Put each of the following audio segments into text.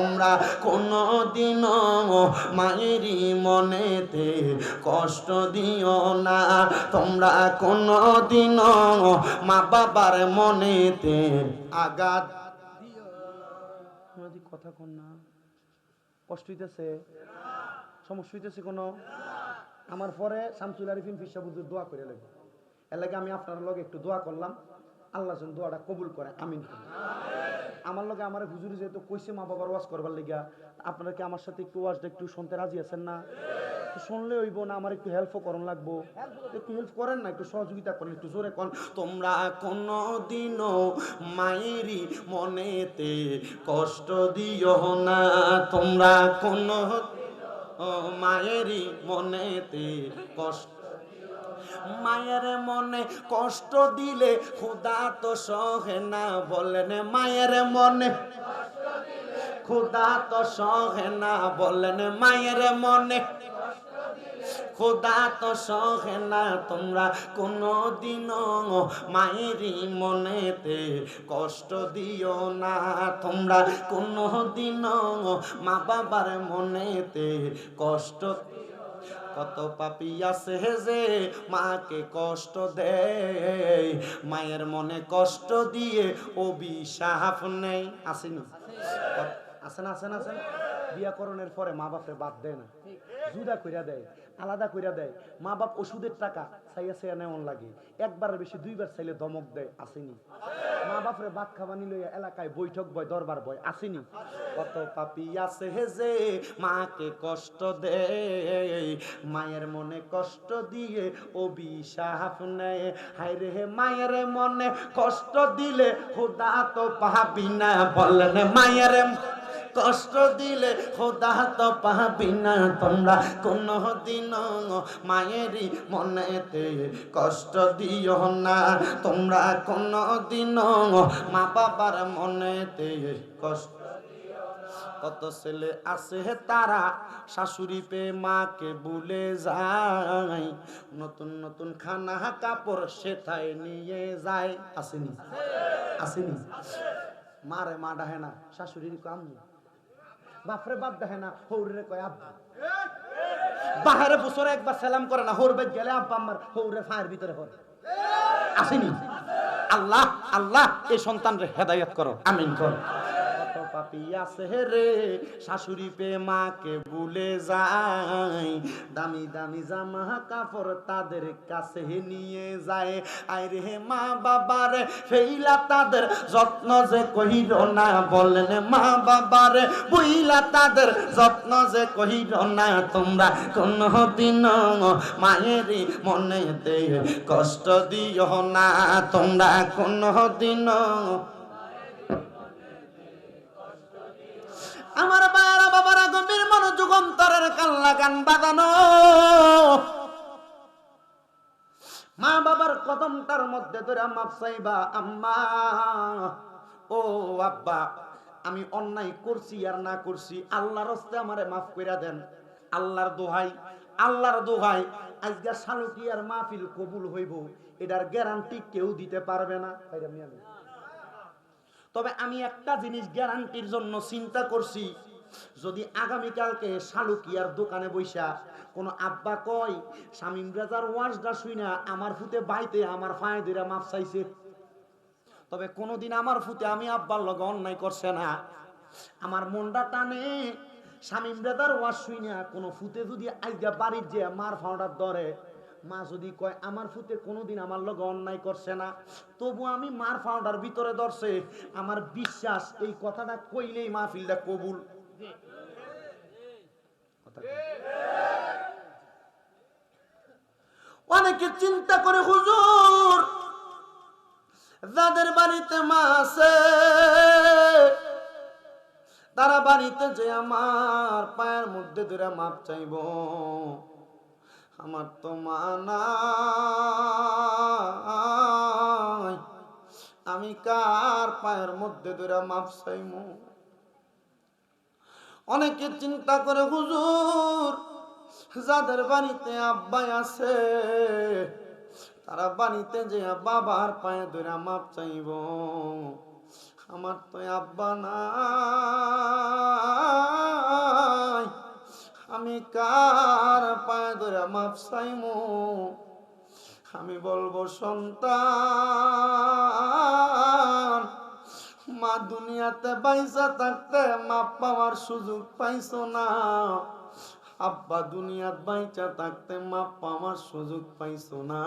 তোমরা কোনো দিন মায়েরই মনেতে কষ্ট দিও না। তোমরা কোনো দিন মা বাবার মনেতে আঘাত কথা কন না। কষ্ট হইতেছে? সমস্যা হইতেছে কোনো? আমার পরে শামসুল আরিফিন বুঝুর দোয়া করে লাগবে এর আমি আপনার লগে একটু দোয়া করলাম। আল্লাহ যেন দোয়াটা কবুল করে আমিন। আমার লগে আমার হুজুরি যেহেতু কইছে, মা বাবার ওয়াজ করবার লেগা আপনারা কি আমার সাথে একটু ওয়াজটা একটু শুনতে রাজি আছেন না? শুনলে হইব না, আমার একটু হেল্পও করন লাগবো। একটু হেল্প করেন না, একটু সহযোগিতা করেন, একটু জোরে করেন তোমরা কোনো দিনও মায়েরই মনেতে কষ্ট দিও না। তোমরা কোনো মায়েরই মনেতে কষ্ট মায়ের মনে কষ্ট দিলে খুদা তো সহে না বলেন মায়ের মনে। খুদা তো সহে না বলেন মায়ের মনে। খোদা তো সহে না তোমরা কোনো দিনও মায়েরই মনেতে কষ্ট দিও না। তোমরা কোনো দিনও মা বাবার মনেতে কষ্ট কত পাপি আছে মাকে কষ্ট দেয়। মায়ের মনে কষ্ট দিয়ে অভিশাপ নেই। আসেনি আছেন আছেন আছেন বিয়াকরণের পরে মা বাপরে বাদ দেয় না। জুদা কইরা দেয়, আলাদা কইরা দেয়। মা বাপ ওষুধের টাকা চাইয়া চাইয়া নেওয়ান লাগে। একবার বেশি দুইবার চাইলে দমক দেয়। আসেনি মা বাপরে ভাত খাবানি লইয়া এলাকায় বৈঠক বয়, দরবার বয়, আসেনি? কত পাপি আছে হে যে, মাকে কষ্ট দে মায়ের মনে কষ্ট দিয়ে অভিশাপ নেয়। হায় রে হে মায়ের মনে কষ্ট দিলে খোদা তো পাবি না, বলেন মায়ের কষ্ট দিলে খোদা তো পাবি না তোমরা। কোনো দিন মায়েরই মনেতে কষ্ট দিও না। তোমরা কোনো দিন মা বাবার মনেতে কষ্ট কত ছেলে আছে তারা শাশুড়ি পে মাকে ভুলে যায়। নতুন নতুন খানা কাপড় সেথায় নিয়ে যায়। আসেনি? আসেনি? মারে মা ডাহে না, শাশুড়ির কাম বাপরে বাপ দেখে না হৌরে কয়, আব্বা। বাহারে বছরে একবার সালাম করে না, হৌর বেদ গেলে, আব্বা আমার হৌরে ফায়ের ভিতরে হর আসেনি। আল্লাহ আল্লাহ এই সন্তানরে হেদায়ত করো। আমিন, করো। আছে রে, শাশুড়ি পে মাকে ভুলে যায়। দামি দামি জামা কাপড় তাদের কাছে নিয়ে যায়। আয় রে মা বাবার, ফেইলা তাদের যত্ন যে কহিল না বলেন মা বাবার, বইলা তাদের যত্ন যে কহিল না, তোমরা কোন দিন মায়েরই মনেতে কষ্ট দিও না, তোমরা কোন দিন অন্তরের কাল্লা গান বাজানো মা বাবার কদমটার মধ্যে ধরে মাপ চাইবা আম্মা ও আব্বা আমি অন্যায় করছি আর না করছি আল্লাহর হস্তে আমারে মাফ কইরা দেন। আল্লাহর দোহাই আল্লাহর দোহাই আজকে শালুকি আর মাহফিল কবুল হইব এটার গ্যারান্টি কেউ দিতে পারবে না। তবে আমি একটা জিনিস গ্যারান্টির জন্য চিন্তা করছি যদি আগামীকালকে শালুকিয়ার দোকানে বৈশা কোন আব্বা কয় শামিম রাজার ওয়াজটা শুই না, আমার ফুতে বাইতে আমার ফায়ে দিরা মাপ চাইছে। তবে কোনোদিন আমার ফুতে আমি আব্বার লগে অন্যায় করছে না। আমার মনটা টানে শামিম রাজার ওয়াজ শুই না, কোনো ফুতে যদি আইজা বাড়ির যে মার ফাউডার ধরে, মা যদি কয়, আমার ফুতে কোনোদিন আমার লগে অন্যায় করছে না, তবু আমি মার ফাউডার ভিতরে ধরছে। আমার বিশ্বাস, এই কথাটা কইলেই মাহফিলটা কবুল। কথা অনেকে চিন্তা করে, হুজুর, যাদের বাড়িতে মা আছে, তারা বাড়িতে যে আমার পায়ের মধ্যে ধরে মাপ চাইব, আমার তো মা নাই। আমি কার পায়ের মধ্যে ধরে মাপ চাইব? অনেকে চিন্তা করে, হুজুর, যাদের বাড়িতে আব্বাই আছে, তারা বাড়িতে যে বাবার পায়ে ধরে মাপ চাইব। আমার তো আব্বা নাই। আমি কার পায়ে ধরে মাপ চাইব? আমি বলব, সন্তান মা দুনিয়াতে বাইসা থাকতে মাপ পাওয়ার সুযোগ পাইছো না। আব্বা দুনিয়াত বাইচা থাকতে মাপ পাওয়ার সুযোগ পাইছো না।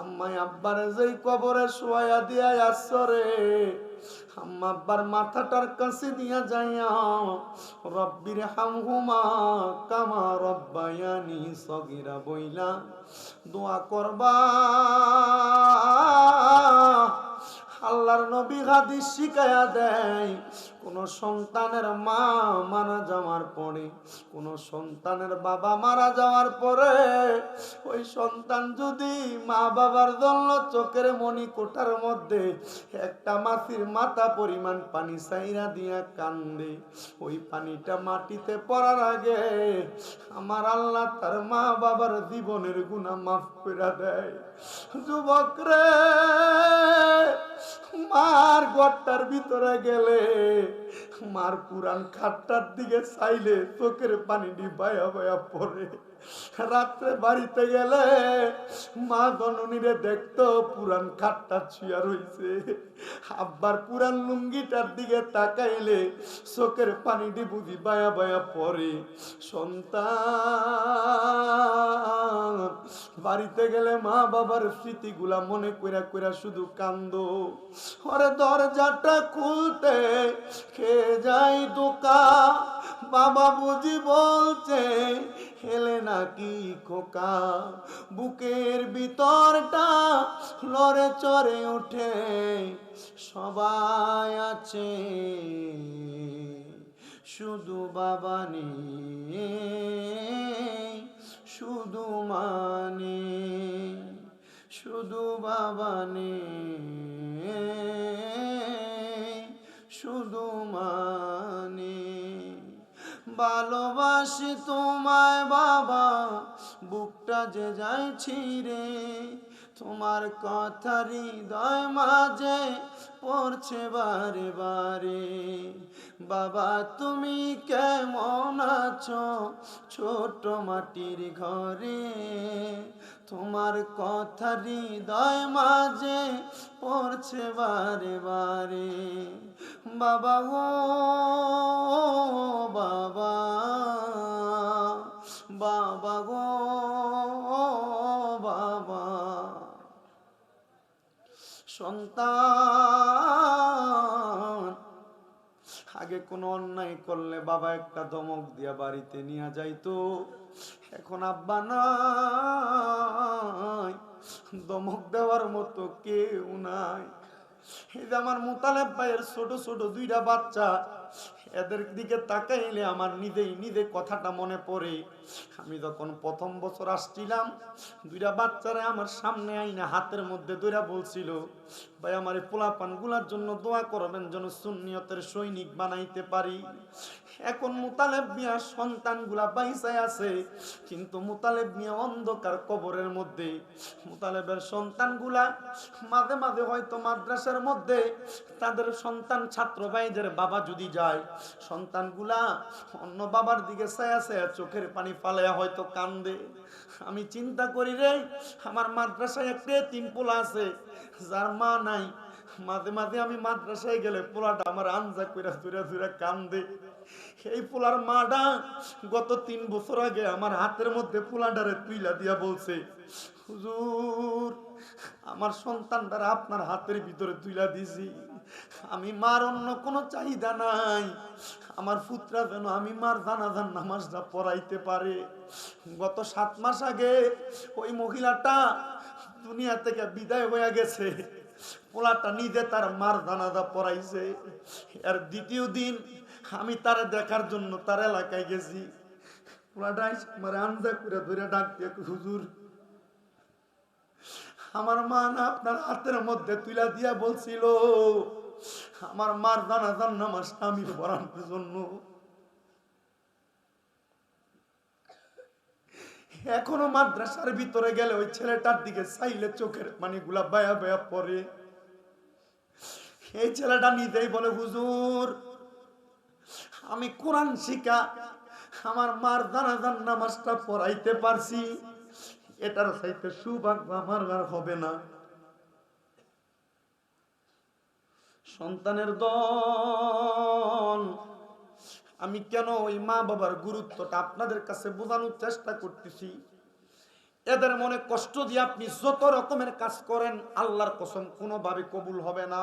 আম্মাই আব্বারে যেই কবরে শোয়া দিয়া আসরে আম্মা আব্বার মাথাটার কাছে দিয়া যাইয়া, রব্বির হামহুমা কামা রব্বায়ানি সগিরা বইলা দোয়া করবা। আল্লাহর নবী হাদিস শিখায়া দেয়। কোন সন্তানের মা মারা যাওয়ার পরে, কোন সন্তানের বাবা মারা যাওয়ার পরে, ওই সন্তান যদি মা বাবার জন্য চোখের মনি কোঠার মধ্যে একটা মাছির মাথা পরিমাণ পানি সাইরা দিয়া কান্দে, ওই পানিটা মাটিতে পড়ার আগে আমার আল্লাহ তার মা বাবার জীবনের গুণা মাফ করে দেয়। যুবক রে, মার গড়টার ভিতরে গেলে মার পুরান খাটটার দিকে চাইলে চোখের পানি বায়া বায়া পড়ে। রাত্রে বাড়িতে গেলে মা গননীরে দেখতো পুরান খাটটা ছুঁয়া রইছে আব্বার পুরান লুঙ্গিটার দিকে তাকাইলে চোখের পানিটি বুঝি বায়া বায়া পড়ে। সন্তান, বাড়িতে গেলে মা বাবার স্মৃতিগুলা মনে কইরা কইরা শুধু কান্দ। ওরে দরজাটা খুলতে কে যাই দোকা বাবা বুঝি বলছে হেলে নাকি খোকা? বুকের ভিতরটা লড়ে চড়ে ওঠে, সবাই আছে। শুধু বাবা নেই, শুধু মানে শুধু বাবা নেই। ভালোবাসি তোমায় বাবা, বুকটা যে যাই ছিঁড়ে, তোমার কথা হৃদয় মাঝে পড়ছে বারে বারে। বাবা, তুমি কেমন আছো ছোট মাটির ঘরে? তোমার কথা হৃদয় মাঝে পড়ছে বারে বারে। বাবা ও বাবা বাবা গো, বাবা। সন্তান, আগে কোনো অন্যায় করলে বাবা একটা দমক দিয়া বাড়িতে নিয়ে যাইতো। এখন আব্বা নাই দমক দেওয়ার মতো কেউ নাই। এই যে আমার মোতালেব ভাইয়ের ছোট ছোট দুইটা বাচ্চা, এদের দিকে তাকাইলে আমার নিজেই নিজে কথাটা মনে পড়ে। আমি যখন প্রথম বছর আসছিলাম, দুইটা বাচ্চারা আমার সামনে আইনা হাতের মধ্যে দুইটা বলছিল, ভাই, আমার এই পোলাপান জন্য দোয়া করবেন যেন সুন্নিয়তের সৈনিক বানাইতে পারি। এখন মুতালেব মিয়া সন্তানগুলা বাইসায় আছে, কিন্তু মুতালেব মিয়া অন্ধকার কবরের মধ্যে। মুতালেবের সন্তানগুলা মাঝে মাঝে হয়তো মাদ্রাসার মধ্যে, তাদের সন্তান ছাত্র ভাইদের বাবা যদি যায়, সন্তানগুলা অন্য বাবার দিকে ছায়া ছায়া চোখের পানি ফালাইয়া হয়তো কান্দে। আমি চিন্তা করি রে, আমার মাদ্রাসায় একটা তিন পোলা আছে, যার মা নাই। মাঝে মাঝে আমি মাদ্রাসায় গেলে পোলাটা আমার আনজা কইরা ধুরা ধুরা কান্দে। এই পোলার মাটা গত তিন বছর আগে আমার হাতের মধ্যে পোলাটারে তুইলা দিয়া বলছে, হুজুর, আমার সন্তানটারা আপনার হাতের ভিতরে তুইলা দিছি। আমি মার অন্য কোনো চাহিদা নাই। আমার পুত্রা যেন আমি মার জানাজান নামাজটা পড়াইতে পারে। গত সাত মাস আগে ওই মহিলাটা দুনিয়া থেকে বিদায় হয়ে গেছে। পোলাটা নিজে তার মার জানাজা পড়াইছে। আর দ্বিতীয় দিন আমি তারে দেখার জন্য তার এলাকায় গেছি। পোলাটা আমার আন্দা করে ধরে ডাক হুজুর, আমার মা না আপনার হাতের মধ্যে তুলা দিয়া বলছিল, আমার মার জানাজার নামাজটা আমি পড়ানোর জন্য। এখনও মাদ্রাসার ভিতরে গেলে ওই ছেলেটার দিকে চাইলে চোখের মানে গুলা বায়া বায়া পরে এই ছেলেটা নিজেই বলে, হুজুর আমি কোরআন শিখা, আমার মার জানাজার নামাজটা পড়াইতে পারছি। এটার চাইতে সৌভাগ্য আমার আর হবে না। সন্তানের দল, আমি কেন ওই মা বাবার গুরুত্বটা আপনাদের কাছে বোঝানোর চেষ্টা করতেছি? এদের মনে কষ্ট দিয়ে আপনি যত রকমের কাজ করেন, আল্লাহর কসম কোনোভাবে কবুল হবে না।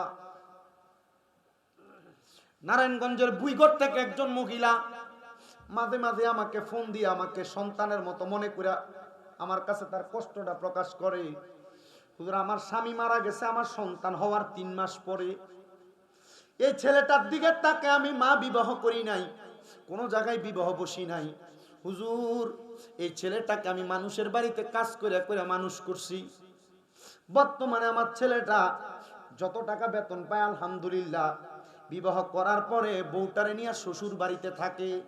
নারায়ণগঞ্জের বুইগড় থেকে একজন মহিলা মাঝে মাঝে আমাকে ফোন দিয়ে আমাকে সন্তানের মতো মনে করে আমার কাছে তার কষ্টটা প্রকাশ করে। হুজুর, আমার স্বামী মারা গেছে, আমার সন্তান হওয়ার তিন মাস পরে। এই ছেলেটার দিকে তাকে আমি মা বিবাহ করি নাই, কোনো জায়গায় বিবাহ বসি নাই। হুজুর, এই ছেলেটাকে আমি মানুষের বাড়িতে কাজ করে করে মানুষ করছি। বর্তমানে আমার ছেলেটা যত টাকা বেতন পায়, আলহামদুলিল্লাহ বিবাহ করার পরে বউটারে নিয়ে শ্বশুর বাড়িতে থাকে।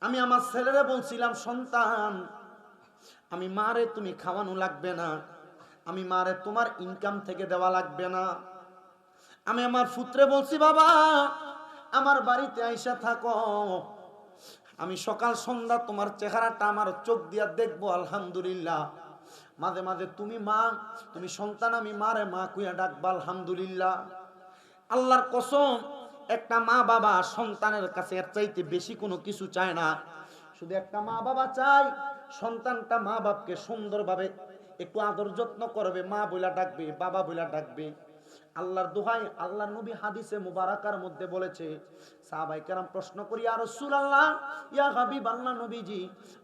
আমি আমার ছেলেরে বলছিলাম, সন্তান, আমি মারে তুমি খাওয়ানো লাগবে না। আমি মারে তোমার ইনকাম থেকে দেওয়া লাগবে না। আমি আমার পুত্রে বলছি, বাবা, আমার বাড়িতে আইসা থাকো। আমি সকাল সন্ধ্যা তোমার চেহারাটা আমার চোখ দিয়া দেখব, আলহামদুলিল্লাহ। মাঝে মাঝে তুমি মা, তুমি সন্তান, আমি মারে মা কুইয়া ডাকবা, আলহামদুলিল্লাহ। আল্লাহর কসম, একটা মা বাবা সন্তানের কাছে এর চাইতে বেশি কোনো কিছু চায় না। শুধু একটা মা বাবা চাই সন্তানটা মা বাপকে সুন্দরভাবে একটু আদর যত্ন করবে, মা বইলা ডাকবে, বাবা বইলা ডাকবে। আল্লাহর দোহাই আল্লাহ নবী হাদিসে মুবারাকার মধ্যে বলেছে সাহাবাই কেরাম প্রশ্ন করি আর রসুল ইয়া হাবিব আল্লাহ নবীজি,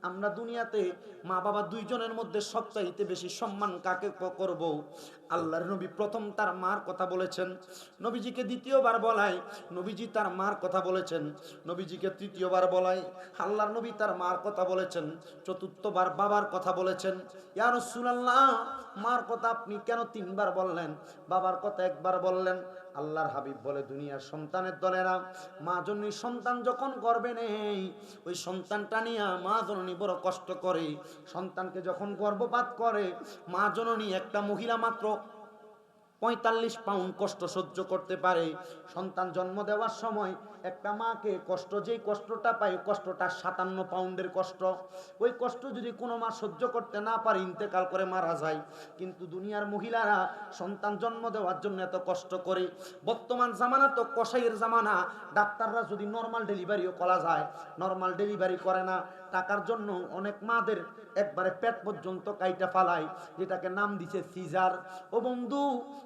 আমরা দুনিয়াতে মা বাবা দুইজনের মধ্যে সবচাইতে বেশি সম্মান কাকে করব? আল্লাহর নবী প্রথম তার মার কথা বলেছেন। নবীজিকে দ্বিতীয়বার বলায় নবীজি তার মার কথা বলেছেন। নবীজিকে তৃতীয়বার বলায় আল্লাহর নবী তার মার কথা বলেছেন। চতুর্থবার বাবার কথা বলেছেন। ইয়া রাসূলুল্লাহ, মার কথা আপনি কেন তিনবার বললেন? বাবার কথা একবার বললেন। আল্লাহর হাবিব বলে দুনিয়ার সন্তানের দলেরা, মা জননী সন্তান যখন গর্বে নেই, ওই সন্তানটা নিয়ে মা জননী বড় কষ্ট করে। সন্তানকে যখন গর্ভপাত করে, মা জননী একটা মহিলা মাত্র পঁয়তাল্লিশ পাউন্ড কষ্ট সহ্য করতে পারে। সন্তান জন্ম দেওয়ার সময় একটা মাকে কষ্ট, যেই কষ্টটা পায় কষ্টটা সাতান্ন পাউন্ডের কষ্ট। ওই কষ্ট যদি কোনো মা সহ্য করতে না পারে, ইন্তেকাল করে মারা যায়। কিন্তু দুনিয়ার মহিলারা সন্তান জন্ম দেওয়ার জন্য এত কষ্ট করে। বর্তমান জামানা তো কসাইয়ের জামানা। ডাক্তাররা যদি নর্মাল ডেলিভারিও করা যায় নর্মাল ডেলিভারি করে না। টাকার জন্য অনেক মাদের একবারে পেট পর্যন্ত কাইটা ফালায়, যেটাকে নাম দিছে সিজার। ও বন্ধু,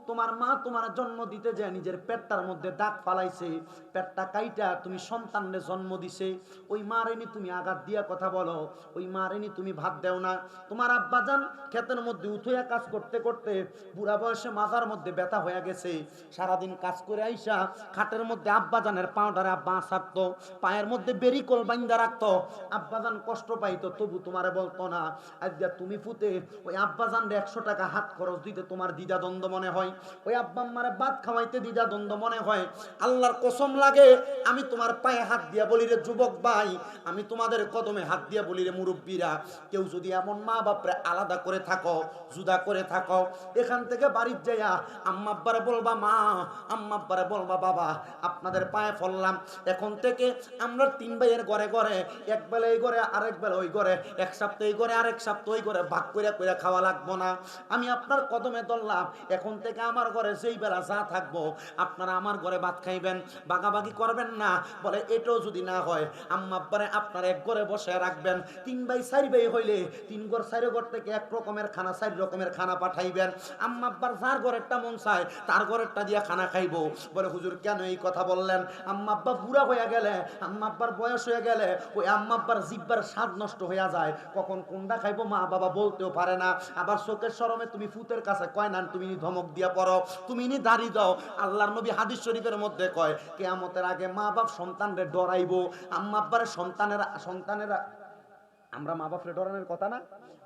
তোমার মা তোমার জন্ম দিতে যায়, নিজের পেটটার মধ্যে দাগ ফালাইছে। পেটটা কাইটা তুমি সন্তানরে জন্ম দিছে। ওই মারেনি তুমি আঘাত দিয়া কথা বলো, ওই মারেনি তুমি ভাত দেও না। তোমার আব্বা যান ক্ষেতের মধ্যে উঠে কাজ করতে করতে বুড়া বয়সে মাথার মধ্যে ব্যথা হয়ে গেছে। সারাদিন কাজ করে আইসা খাটের মধ্যে আব্বা জানের পাউডারে আব্বা ছাড়তো পায়ের মধ্যে বেরিকল বাইন্দা রাখতো। আব্বা জান কষ্ট পাইতো তবু তোমারে বলতো না আজকে তুমি ফুতে, ওই আব্বা জানরে একশো টাকা হাত খরচ দিতে তোমার দ্বিধা দ্বন্দ্ব মনে হয়। ওই আব্বা আম্মারে ভাত খাওয়াইতে দ্বিধা দ্বন্দ্ব মনে হয়। আল্লাহর কসম লাগে, আমি তোমার পায়ে হাত দিয়া বলি রে যুবক ভাই, আমি তোমাদের কদমে হাত দিয়া বলি রে মুরব্বীরা, কেউ যদি এমন মা বাপরে আলাদা করে থাকো, জুদা করে থাকো, এখান থেকে বাড়ির যাইয়া আম্মা আব্বারে বলবা, মা, আম্মা আব্বারে বলবা, বাবা, আপনাদের পায়ে ফললাম। এখন থেকে আমরা তিন ভাইয়ের ঘরে ঘরে, এক বেলা এই ঘরে আরেক বেলা ওই ঘরে, এক সপ্তাহ এই আরেক সপ্তাহ ওই ঘরে, ভাগ করে করে খাওয়া লাগবো না। আমি আপনার কদমে ধরলাম, এখন থেকে আমার ঘরে যেই বেলা যা থাকব, আপনারা আমার ঘরে ভাত খাইবেন বাগাবাগি করবেন না। বলে, এটাও যদি না হয়, আম্মা আপনার এক ঘরে বসে রাখবেন, তিন ভাই, চারি ভাই হইলে তিন ঘর, চারি ঘর থেকে এক রকমের খানা, চারি রকমের খানা পাঠাইবেন। আম্মা আব্বার যার ঘরেরটা মন চায়, তার ঘরেরটা দিয়া খানা খাইবো। বলে, হুজুর, কেন এই কথা বললেন? আম্মা আব্বা বুড়া হয়ে গেলে, আম্মা আব্বার বয়স হয়ে গেলে, ওই আম্মা আব্বার জিব্বার স্বাদ নষ্ট হইয়া যায়, কখন কোনটা খাইবো মা বাবা বলতেও পারে না। আবার চোখের সরমে তুমি ফুতের কাছে কয় না, তুমি ধমক দিয়া পড়ো, তুমি নি দাঁড়ি দাও। আল্লাহর নবী হাদিস শরীফের মধ্যে কয়, কেয়ামতের আগে মা বাপ সন্তানরে ডরাইবো। আম্মা আব্বারে সন্তানেরা সন্তানেরা আমরা মা বাপরে ডরানোর কথা না?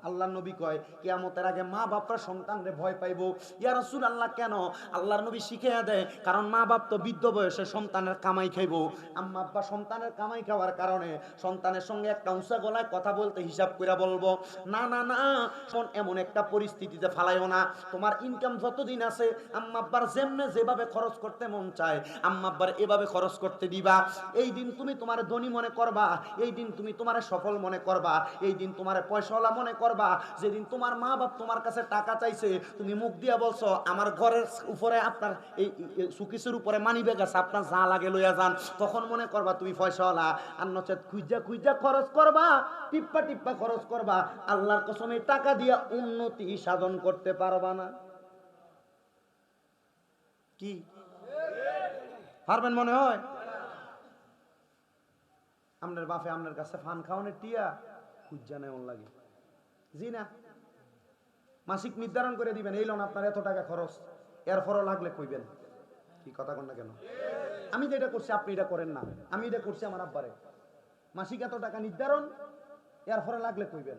আল্লাহ নবী কয় কিয়ামতের আগে মা বাপরা সন্তানরে ভয় পাইবো। ইয়া রাসূল আল্লাহ কেন? আল্লাহর নবী শিখিয়ে দেয় কারণ মা বাপ তো বৃদ্ধ বয়সে সন্তানের কামাই খাইবো। আম্মা আব্বা সন্তানের কামাই খাওয়ার কারণে সন্তানের সঙ্গে একটা উঁচা গলায় কথা বলতে হিসাব করে বলব না না না শোন, এমন একটা পরিস্থিতিতে ফালাইও না। তোমার ইনকাম যতদিন আছে আম্মা আব্বার যেমনে যেভাবে খরচ করতে মন চায় আম্মা আব্বার এভাবে খরচ করতে দিবা। এই দিন তুমি তোমার ধনী মনে করবা এই দিন তুমি তোমার সফল মনে করবা এই দিন তোমার পয়সাওয়ালা মনে করবা। যেদিন তোমার মা বাপ তোমার কাছে টাকা চাইছে, তুমি মুখ দিয়া বলছো, আমার ঘরের উপরে আপনার এই সুকিসের উপরে মানি ব্যাগ আপনার যা লাগে লইয়া যান। তখন মনে করবা তুমি পয়সাওয়ালা আর নচেত খুঁজা খুঁজা খরচ করবা, টিপ্পা টিপ্পা খরচ করবা। আল্লাহর কসমে টাকা দিয়া উন্নতি সাধন করতে পারবা না। কি? পারবেন মনে হয়? আপনার বাপে আপনার কাছে ফান খাওয়ানোর টিয়া, খুঁজা নেই লাগে। জি না মাসিক নির্ধারণ করে দিবেন, এই লোন আপনার এত টাকা খরচ, এরপরও লাগলে কইবেন। কি কথা কন না কেন? আমি যেটা করছি, আপনি এটা করেন না। আমি এটা করছি আমার আব্বারে। মাসিক এত টাকা নির্ধারণ, এরপরে লাগলে কইবেন।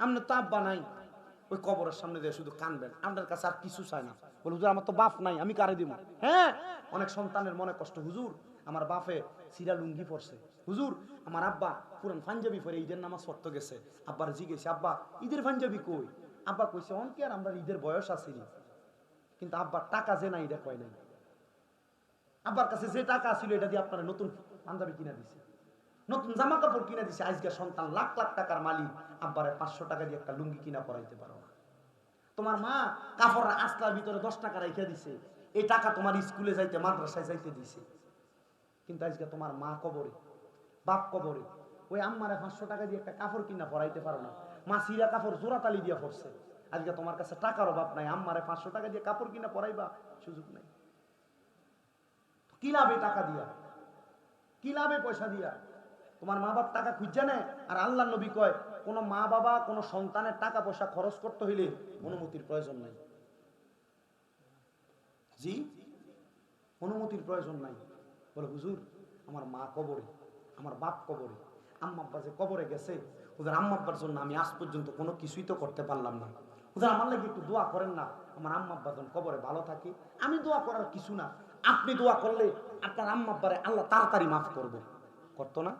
আপনার তো আব্বা নাই। ওই কবরের সামনে দিয়ে শুধু কানবেন। আপনার কাছে আর কিছু চাই না। বলে, হুজুর, আমার তো বাপ নাই, আমি কারে দিব হ্যাঁ? অনেক সন্তানের মনে কষ্ট। হুজুর, আমার বাপে সিরা লুঙ্গি পড়ছে হুজুর, আমার আব্বা পুরান পাঞ্জাবি পরে ঈদের নামাজ পড়তে গেছে। আব্বার জিজ্ঞেসে, আব্বা, ঈদের পাঞ্জাবি কই? আব্বা কইছে, অনকে আর আমরা ঈদের বয়স আসিনি কিন্তু আব্বার টাকা যে নাই, এটা কয় নাই। আব্বার কাছে যে টাকা ছিল এটা দিয়ে আপনারা নতুন পাঞ্জাবি কিনা দিছে। নতুন জামা কাপড় কিনা দিছে। আজকে সন্তান লাখ লাখ টাকার মালিক, আব্বারে পাঁচশো টাকা দিয়ে একটা লুঙ্গি কিনা পরাইতে পারো না। তোমার মা কাপড়ের আসলার ভিতরে দশ টাকা রেখে দিছে। এই টাকা তোমার স্কুলে যাইতে, মাদ্রাসায় যাইতে দিছে। কিন্তু আজকে তোমার মা কবরে বাপ কবরে। ওই আম্মারে পাঁচশো টাকা দিয়ে একটা কাপড় কিনা পরাইতে পারো না। মাসিরা কাপড় জোড়াতালি দিয়ে পড়ছে আজকে তোমার কাছে টাকার অভাব নাই। আম্মারে পাঁচশো টাকা দিয়ে কাপড় কিনা পরাইবা, সুযোগ নাই। কি লাভে টাকা দিয়া? কি লাভে পয়সা দিয়া? তোমার মা বাপ টাকা খুঁজছে না আর আল্লাহ নবী কয়, কোন মা বাবা কোন সন্তানের টাকা পয়সা খরচ করতে হইলে অনুমতির প্রয়োজন নাই। জি? অনুমতির প্রয়োজন নাই। বলে, হুজুর, আমার মা কবরে। আমার বাপ কবরে আম্মাব্বা যে কবরে গেছে ওদের আম্মাব্বার জন্য আমি আজ পর্যন্ত কোনো কিছুই তো করতে পারলাম না। ওদের আমার লাগে একটু দোয়া করেন না, আমার আম্মা আব্বা যখন কবরে ভালো থাকে। আমি দোয়া করার কিছু না, আপনি দোয়া করলে আপনার আম্মাব্বারে আল্লাহ তাড়াতাড়ি মাফ করব। করতো না?